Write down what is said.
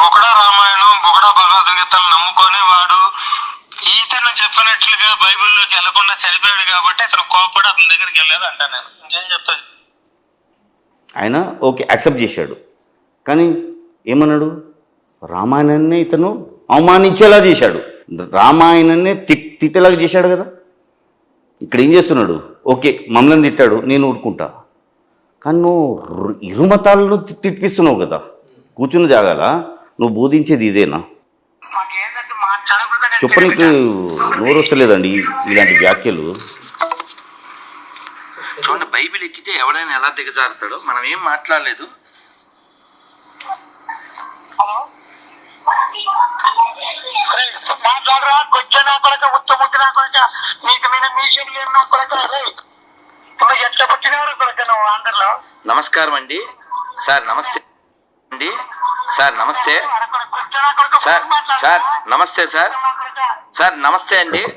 బొకడా రామాయణం బొకడా భగవద్గీతలు నమ్ముకొని వాడు ఈతను చెప్పినట్లుగా బైబిల్లోకి వెళ్ళకుండా చనిపోయాడు కాబట్టి ఇతను కోపడి అతని దగ్గరికి వెళ్ళలేదు అంటా నేను. ఇంకేం చెప్తా? ఆయన ఓకే యాక్సెప్ట్ చేశాడు. కానీ ఏమన్నాడు? రామాయణాన్ని ఇతను అవమానించేలా చేశాడు. రామాయణాన్ని తిట్టేలాగా చేశాడు కదా. ఇక్కడ ఏం చేస్తున్నాడు? ఓకే మమ్మల్ని తిట్టాడు నేను ఊరుకుంటా. కానీ నువ్వు ఇరుమతాలను ఇరు తిట్టిస్తున్నావు కదా. కూర్చున్న జాగాల నువ్వు బోధించేది ఇదేనా? మాకేంటంటే మాట్లాడకూడదని చెప్పు నీకు నోరు వస్తలేదండి ఇలాంటి వ్యాఖ్యలు. చూడండి బైబిల్ ఎక్కితే ఎవడైనా ఎలా దిగజారుతాడో మనం ఏం మాట్లాడలేదు. మాట్లాడరా నీకు లేని నువ్వు ఎట్లా పుట్టినవారు కొడక నువ్వు ఆంధ్రలో? నమస్కారం అండి. సార్ నమస్తే అండి. సార్ నమస్తే. సార్ సార్ నమస్తే సార్. సార్ నమస్తే అండి.